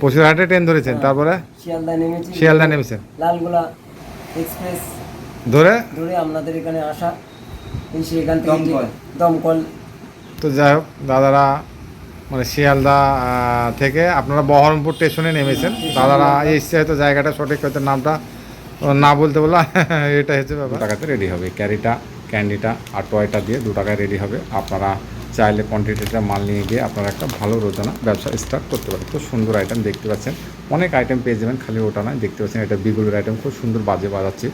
বসিরহাটে train ধরেছেন তারপরে? শিয়ালদা নেমেছি। শিয়ালদা নেমেছেন। লালগোলা এক্সপ্রেস। ধরে? ধরে আপনাদের এখানে আসা। এসে এখান থেকে দমকল। তো যাই হোক দাদারা মানে শিয়ালদা থেকে আপনারা বহরমপুর স্টেশনে নেমেছেন। দাদারা এসছে হয়তো জায়গাটা সঠিক হয়তো নামটা না বলতে বললাম এটা হচ্ছে ব্যাপার। টাকাতে রেডি হবে। ক্যারিটা ক্যান্ডিটা আর টয়টা দিয়ে দু টাকায় রেডি হবে। আপনারা চাইলে কোয়ান্টিটিটা মাল নিয়ে গিয়ে আপনারা একটা ভালো রোজানা ব্যবসা স্টার্ট করতে পারেন। খুব সুন্দর আইটেম দেখতে পাচ্ছেন। অনেক আইটেম পেয়ে যাবেন খালি ওটা নয়, দেখতে পাচ্ছেন এটা বিগুলের আইটেম খুব সুন্দর বাজে বাজাচ্ছে।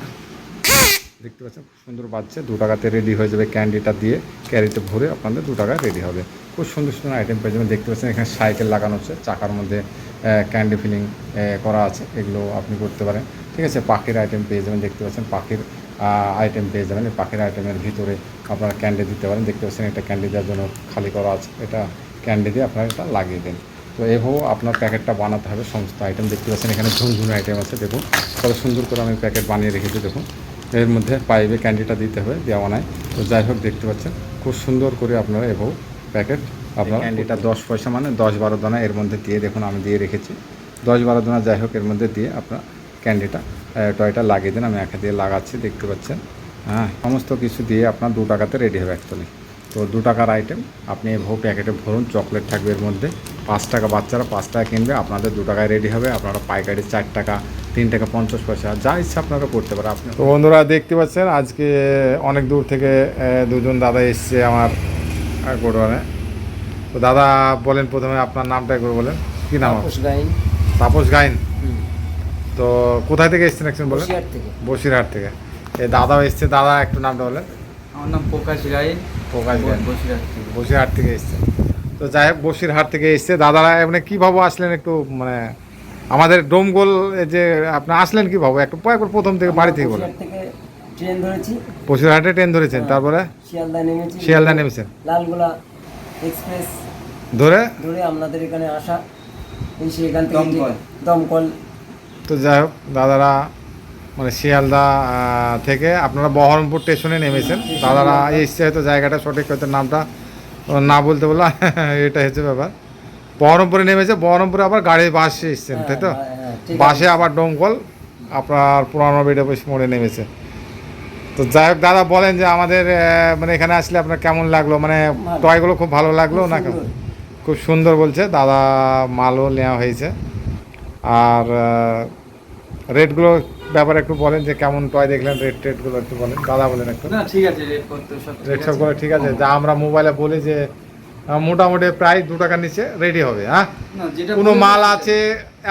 দেখতে পাচ্ছেন, খুব সুন্দর বাজছে, দু টাকাতে রেডি হয়ে যাবে ক্যান্ডিটা দিয়ে ক্যারিতে ভরে আপনাদের দু টাকায় রেডি হবে। খুব সুন্দর সুন্দর আইটেম পেয়ে যাবেন। দেখতে পাচ্ছেন এখানে সাইকেল লাগানো হচ্ছে, চাকার মধ্যে ক্যান্ডি ফিলিং করা আছে, এগুলো আপনি করতে পারেন। ঠিক আছে, পাখির আইটেম পেয়ে যাবেন, দেখতে পাচ্ছেন পাখির আইটেম পেয়ে যাবেন। পাখির আইটেমের ভিতরে আপনারা ক্যান্ডি দিতে পারেন। দেখতে পাচ্ছেন, এটা ক্যান্ডি দেওয়ার জন্য খালি করা আছে। এটা ক্যান্ডি দিয়ে আপনারা এটা লাগিয়ে দেন। তো এভাবেও আপনার প্যাকেটটা বানাতে হবে। সমস্ত আইটেম দেখতে পাচ্ছেন, এখানে ঝুনঝুন আইটেম আছে, দেখুন। কত সুন্দর করে আমি প্যাকেট বানিয়ে রেখেছি, দেখুন। এর মধ্যে পাইপে ক্যান্ডিটা দিতে হবে, দেওয়া নাই। তো যাই হোক, দেখতে পাচ্ছেন, খুব সুন্দর করে আপনারা এভাবে প্যাকেট আপনার ক্যান্ডিটা দশ পয়সা মানে দশ বারো দানা এর মধ্যে দিয়ে, দেখুন, আমি দিয়ে রেখেছি। দশ বারো দানা যাই হোক, এর মধ্যে দিয়ে আপনার ক্যান্ডিটা টয়টা লাগিয়ে দিন আমি একা দিয়ে লাগাচ্ছি দেখতে পাচ্ছেন। হ্যাঁ সমস্ত কিছু দিয়ে আপনার দু টাকাতে রেডি হবে অ্যাকচুয়ালি তো দু টাকার আইটেম আপনি এভাবে প্যাকেটে ভরুন চকলেট থাকবে এর মধ্যে। পাঁচ টাকা বাচ্চারা পাঁচ টাকা কিনবে আপনাদের দু টাকায় রেডি হবে আপনারা পাইকারি চার টাকা তিন টাকা পঞ্চাশ পয়সা যা ইচ্ছা আপনারা করতে পারেন। আপনি তো বন্ধুরা দেখতে পাচ্ছেন আজকে অনেক দূর থেকে দুজন দাদা এসছে আমার গোডওয়ানে তো দাদা বলেন প্রথমে আপনার নামটা একবার বলেন। কি নাম? তাপস গাইন। তাপস গাইন। তো কোথায় থেকে এসছেন একজন বলেন? বসিরহাট থেকে। বসিরহাট থেকে। এই দাদাও এসছে। দাদা একটু নামটা বলেন। আমার নাম প্রকাশ রায় প্রকাশ গাইন বসিরহাট থেকে। বসিরহাট থেকে এসছে। তো যাই হোক বসিরহাট থেকে এসছে। দাদারা এমনি কীভাবে আসলেন একটু মানে আমাদের ডোমগোল এই যে আপনি আসলেন কীভাবে একটু একবার প্রথম থেকে বাড়ি থেকে বলেন। ট্রেন ধরেছি। বসিরহাটে ট্রেন ধরেছেন তারপরে? শিয়ালদা নেমেছি। শিয়ালদা নেমেছেন। লালগোলা এক্সপ্রেস ধরে? ধরে আপনাদের এখানে আসা। এসে এখান থেকে দমকল। তো যাই হোক দাদারা মানে শিয়ালদা থেকে আপনারা বহরমপুর স্টেশনে নেমেছেন। দাদারা এসছে হয়তো জায়গাটা সঠিক হয়তো নামটা না বলতে বললাম এটা হচ্ছে ব্যাপার। বহরমপুরে নেমেছে বহরমপুরে আবার গাড়ি বাসে এসছেন তাই তো? হ্যাঁ, হ্যাঁ, আছে। বাসে আবার ডোমকল আপনার পুরানো বেডে বসে মোড়ে নেমেছে। তো যাই হোক দাদা বলেন যে আমাদের মানে এখানে আসলে আপনার কেমন লাগল? মানে টয়গুলো খুব ভালো লাগল না কেমন খুব সুন্দর বলছে দাদা মালও নেওয়া হয়েছে। আর রেটগুলো ব্যাপারে একটু বলেন যে কেমন টয় দেখলেন রেট টেটগুলো একটু বলেন। দাদা বলেন একটু। না ঠিক আছে রেট সব রেট সবগুলো ঠিক আছে? যা আমরা মোবাইলে বলি যে মোটামুটি প্রায় দু টাকার নিচে রেডি হবে হ্যাঁ? কোনো মাল আছে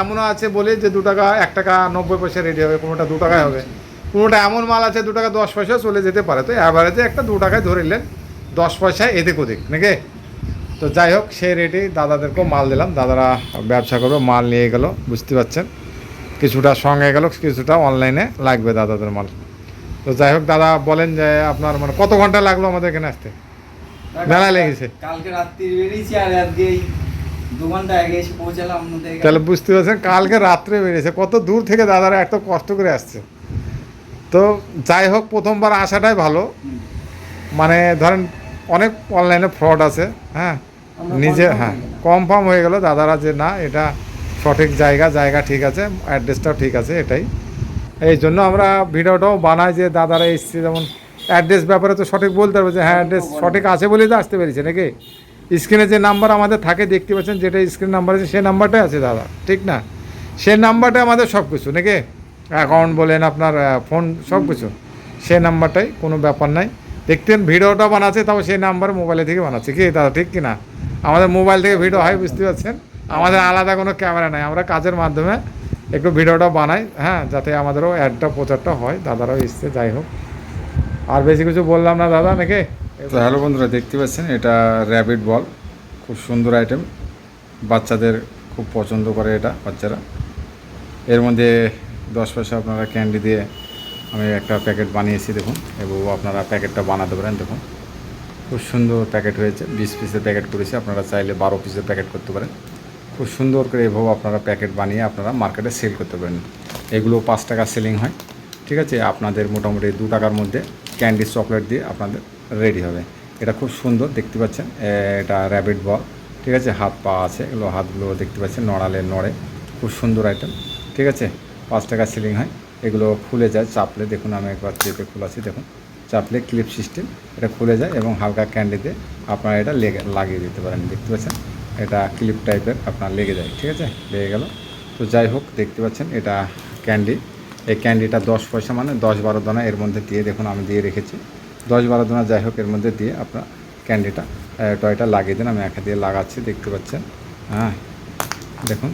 এমনও আছে বলে যে দু টাকা এক টাকা নব্বই পয়সা রেডি হবে কোনোটা দু টাকায় হবে। কোনোটা এমন মাল আছে দু টাকা দশ পয়সা চলে যেতে পারে। তো অ্যাভারেজে একটা দু টাকায় ধরে নিলেন দশ পয়সায় এদিক ওদিক নাকি? তো যাই হোক সেই রেটেই দাদাদেরকেও মাল দিলাম। দাদারা ব্যবসা করবে মাল নিয়ে গেল বুঝতে পারছেন? কিছুটা সঙ্গে গেল কিছুটা অনলাইনে লাগবে দাদাদের মাল। তো যাই হোক দাদা বলেন যে আপনার মানে কত ঘণ্টা লাগল আমাদের এখানে আসতে? মেলা লেগেছে। কালকে রাত্রি বেরিয়েছি আর আজকে। তাহলে বুঝতে পারছেন কালকে রাত্রে বেরিয়েছে। কত দূর থেকে দাদারা এত কষ্ট করে আসছে। তো যাই হোক প্রথমবার আসাটাই ভালো। মানে ধরেন অনেক অনলাইনে ফ্রড আছে হ্যাঁ? নিজে হ্যাঁ কনফার্ম হয়ে গেল দাদারা যে না এটা সঠিক জায়গা জায়গা ঠিক আছে অ্যাড্রেসটাও ঠিক আছে এটাই। এই জন্য আমরা ভিডিওটাও বানাই যে দাদারা এসছে যেমন অ্যাড্রেস ব্যাপারে তো সঠিক বলতে পারবে যে হ্যাঁ অ্যাড্রেস সঠিক আছে বলেই তো আসতে পেরেছে নাকি? স্ক্রিনে যে নাম্বার আমাদের থাকে দেখতে পাচ্ছেন যেটা স্ক্রিন নাম্বার আছে সেই নাম্বারটাই আছে দাদা ঠিক না? সে নাম্বারটাই আমাদের সব কিছু নাকি? অ্যাকাউন্ট বলেন আপনার ফোন সব কিছু সেই নাম্বারটাই কোনো ব্যাপার নাই। দেখতেন, ভিডিওটা বানাচ্ছে তাও সেই নাম্বার মোবাইলে থেকে বানাচ্ছে। কি দাদা ঠিক কি না আমাদের মোবাইল থেকে ভিডিও হয়, বুঝতে পারছেন? আমাদের আলাদা কোনো ক্যামেরা নাই। আমরা কাজের মাধ্যমে একটু ভিডিওটা বানাই হ্যাঁ যাতে আমাদেরও অ্যাডটা প্রচারটা হয়, দাদারাও এসছে, যাই হোক। আর বেশি কিছু বললাম না, দাদা, নাকি? হ্যালো বন্ধুরা, দেখতে পাচ্ছেন? এটা র্যাবিট বল খুব সুন্দর আইটেম বাচ্চাদের খুব পছন্দ করে এটা, বাচ্চারা। এর মধ্যে দশ পয়সা আপনারা ক্যান্ডি দিয়ে আমি একটা প্যাকেট বানিয়েছি, দেখুন। এবং আপনারা প্যাকেটটা বানাতে পারেন, দেখুন। খুব সুন্দর প্যাকেট হয়েছে, বিশ পিসের প্যাকেট করেছি, আপনারা চাইলে বারো পিসের প্যাকেট করতে পারেন। খুব সুন্দর করে এভাবে আপনারা প্যাকেট বানিয়ে আপনারা মার্কেটে সেল করতে পারেন। এগুলো পাঁচ টাকা সেলিং হয়, ঠিক আছে? আপনাদের মোটামুটি দু টাকার মধ্যে ক্যান্ডি চকলেট দিয়ে আপনাদের রেডি হবে। এটা খুব সুন্দর, দেখতে পাচ্ছেন? এটা র্যাবিট বল, ঠিক আছে? হাত পা আছে, এগুলো, হাতগুলো দেখতে পাচ্ছেন? নড়ালে নড়ে, খুব সুন্দর আইটেম ঠিক আছে? পাঁচ টাকা সিলিং হয়। এগুলো খুলে যায়, চাপলে দেখুন আমি একবার চেপে খুলাছি দেখুন, চাপলে ক্লিপ সিস্টেম, এটা খুলে যায় এবং হালকা ক্যান্ডিতে আপনারা এটা লেগে, লাগিয়ে দিতে পারেন, দেখতে পাচ্ছেন? এটা ক্লিপ টাইপের আপনার লেগে যায়, ঠিক আছে? লেগে গেল। তো যাই হোক, দেখতে পাচ্ছেন, এটা ক্যান্ডি। এই ক্যান্ডিটা দশ পয়সা মানে দশ বারো দানা এর মধ্যে দিয়ে দেখুন আমি দিয়ে রেখেছি। দশ বারো দানা যাই হোক, এর মধ্যে দিয়ে আপনার ক্যান্ডিটা টয়টা লাগিয়ে দিন, আমি একা দিয়ে লাগাচ্ছি, দেখতে পাচ্ছেন? হ্যাঁ দেখুন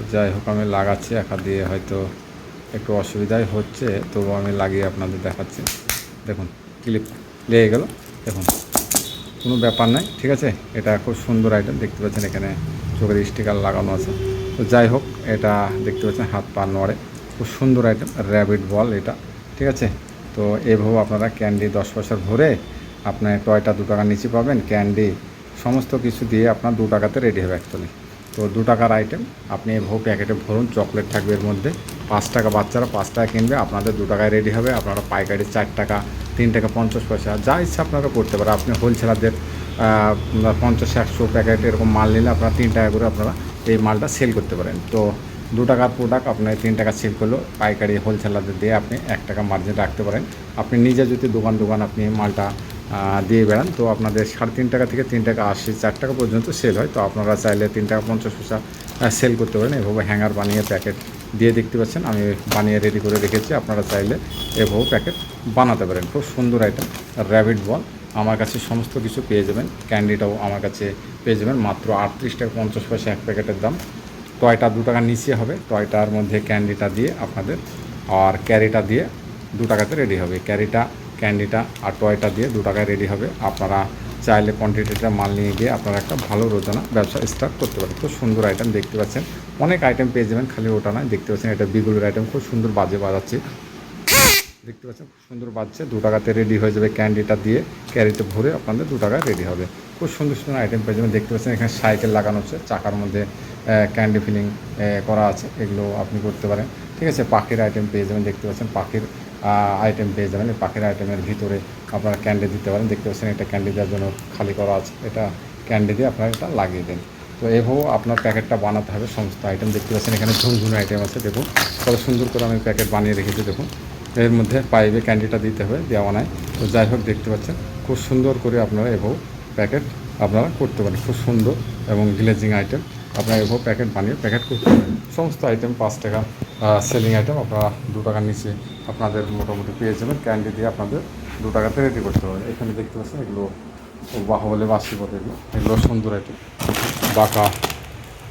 তো যাই হোক আমি লাগাচ্ছি একা দিয়ে, হয়তো একটু অসুবিধাই হচ্ছে তবু আমি লাগিয়ে আপনাদের দেখাচ্ছি। দেখুন ক্লিপ লেগে গেল। দেখুন, কোনো ব্যাপার নাই, ঠিক আছে? এটা খুব সুন্দর আইটেম দেখতে পাচ্ছেন এখানে চোখের স্টিকার লাগানো আছে। তো যাই হোক এটা দেখতে পাচ্ছেন, হাত পা নড়ে। খুব সুন্দর আইটেম র্যাবিট বল এটা, ঠিক আছে? তো এভাবে আপনারা ক্যান্ডি দশ বছর ভরে আপনার টয়টা দু টাকার নিচে পাবেন। ক্যান্ডি সমস্ত কিছু দিয়ে আপনার দু টাকাতে রেডি হবে অ্যাকচুয়ালি তো দু টাকার আইটেম আপনি এভাবে প্যাকেটে ভরুন চকলেট থাকবে এর মধ্যে। পাঁচ টাকা বাচ্চারা পাঁচ টাকা কিনবে, আপনাদের দু টাকায় রেডি হবে। আপনারা পাইকারি চার টাকা, তিন টাকা পঞ্চাশ পয়সা, যা ইচ্ছা আপনারা করতে পারেন। আপনি হোলসেলারদের পঞ্চাশ, একশো প্যাকেট এরকম মাল নিলে আপনারা তিন টাকা করে আপনারা এই মালটা সেল করতে পারেন। তো দু টাকার প্রোডাক্ট আপনার তিন টাকা সেল করলেও পাইকারি হোলসেলারদের দিয়ে আপনি এক টাকা মার্জিন রাখতে পারেন। আপনি নিজে যদি দোকান দোকান আপনি মালটা দিয়ে বেড়ান। তো আপনাদের সাড়ে তিন টাকা থেকে তিন টাকা আশি, চার টাকা পর্যন্ত সেল হয়। তো আপনারা চাইলে তিন টাকা পঞ্চাশ পয়সা সেল করতে পারেন। এভাবে হ্যাঙ্গার বানিয়ে প্যাকেট দিয়ে দেখতে পাচ্ছেন। আমি বানিয়ে রেডি করে রেখেছি। আপনারা চাইলে এভাবে প্যাকেট বানাতে পারেন। খুব সুন্দর আইটেম র্যাবিট বল আমার কাছে সমস্ত কিছু পেয়ে যাবেন। ক্যান্ডিটাও আমার কাছে পেয়ে যাবেন। মাত্র আটত্রিশ টাকা পঞ্চাশ পয়সা এক প্যাকেটের দাম। টয়টা দু টাকা নিচে হবে। টয়টার মধ্যে ক্যান্ডিটা দিয়ে আপনাদের আর ক্যারিটা দিয়ে দু টাকাতে রেডি হবে। ক্যারিটা ক্যান্ডিটা আর টয়টা দিয়ে দু টাকায় রেডি হবে। আপনারা চাইলে কোয়ান্টিটিটা মাল নিয়ে গিয়ে আপনারা একটা ভালো রোজানা ব্যবসা স্টার্ট করতে পারেন। খুব সুন্দর আইটেম দেখতে পাচ্ছেন। অনেক আইটেম পেয়ে যাবেন, খালি ওটা নয়, দেখতে পাচ্ছেন এটা বিগুলের আইটেম খুব সুন্দর বাজে বাজাচ্ছে। দেখতে পাচ্ছেন, খুব সুন্দর বাজছে। দু টাকাতে রেডি হয়ে যাবে ক্যান্ডিটা দিয়ে ক্যারিতে ভরে আপনাদের দু টাকায় রেডি হবে। খুব সুন্দর সুন্দর আইটেম পেয়ে যাবেন। দেখতে পাচ্ছেন এখানে সাইকেল লাগানো হচ্ছে। চাকার মধ্যে ক্যান্ডি ফিলিং করা আছে। এগুলো আপনি করতে পারেন। ঠিক আছে, পাখির আইটেম পেয়ে যাবেন। দেখতে পাচ্ছেন পাখির আইটেম পেয়ে যাবেন। পাখির আইটেমের ভিতরে আপনারা ক্যান্ডি দিতে পারেন। দেখতে পাচ্ছেন, এটা ক্যান্ডি দেওয়ার জন্য খালি করা আছে। এটা ক্যান্ডি দিয়ে আপনারা এটা লাগিয়ে দেন। তো এভাবেও আপনার প্যাকেটটা বানাতে হবে সমস্ত আইটেম দেখতে পাচ্ছেন, এখানে ঝুনঝুন আইটেম আছে, দেখুন। কত সুন্দর করে আমি প্যাকেট বানিয়ে রেখেছি, দেখুন। এর মধ্যে পাইপে ক্যান্ডিটা দিতে হবে, দেওয়া নাই। তো যাই হোক, দেখতে পাচ্ছেন, খুব সুন্দর করে আপনারা এভাবে প্যাকেট আপনারা করতে পারেন। খুব সুন্দর এবং গ্লেজিং আইটেম আপনারা এভাবে প্যাকেট বানিয়ে প্যাকেট করতে পারেন। সমস্ত আইটেম পাঁচ টাকা সেলিং আইটেম আপনারা দু টাকার নিচে আপনাদের মোটামুটি পেয়ে যাবেন। ক্যান্ডি দিয়ে আপনাদের দু টাকাতে রেডি করতে পারেন এখানে দেখতে পাচ্ছেন এগুলো বাহুবলে বাসি পথে এগুলো। এগুলো সুন্দর আইটেম বাঁকা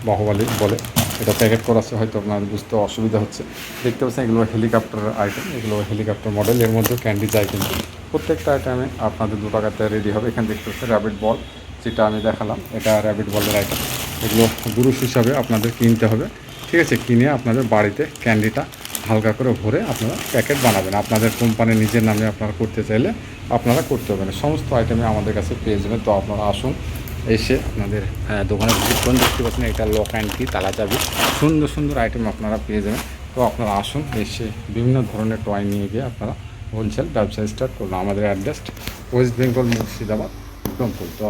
বাহুবলী বলে। এটা প্যাকেট করা আছে, হয়তো আপনার বুঝতে অসুবিধা হচ্ছে। দেখতে পাচ্ছেন এগুলো হেলিকপ্টার আইটেম এগুলো হেলিকপ্টার মডেল এর মধ্যে ক্যান্ডি যায় কিন্তু। প্রত্যেকটা আইটেমে আপনাদের দু টাকাতে রেডি হবে। এখানে দেখতে পাচ্ছেন র্যাবিট বল যেটা আমি দেখালাম। এটা র্যাবিট বলের আইটেম এগুলো গুরুষ হিসাবে আপনাদের কিনতে হবে। ঠিক আছে, কিনে আপনাদের বাড়িতে ক্যান্ডিটা হালকা করে ভরে আপনারা প্যাকেট বানাবেন। আপনাদের কোম্পানি নিজের নামে আপনারা করতে চাইলে আপনারা করতে পারবেন। সমস্ত আইটেমে আমাদের কাছে পেয়ে যাবেন। তো আপনারা আসুন, এসে আপনাদের দোকানে ভিজিট দেখতে পাচ্ছেন এটা লক অ্যান্ড কি তালা চাবি। সুন্দর সুন্দর আইটেম আপনারা পেয়ে যাবেন। তো আপনারা আসুন, এসে বিভিন্ন ধরনের টয় নিয়ে গিয়ে আপনারা হোলসেল ব্যবসা স্টার্ট করুন। আমাদের address West Bengal Murshidabad, Rangpur. তো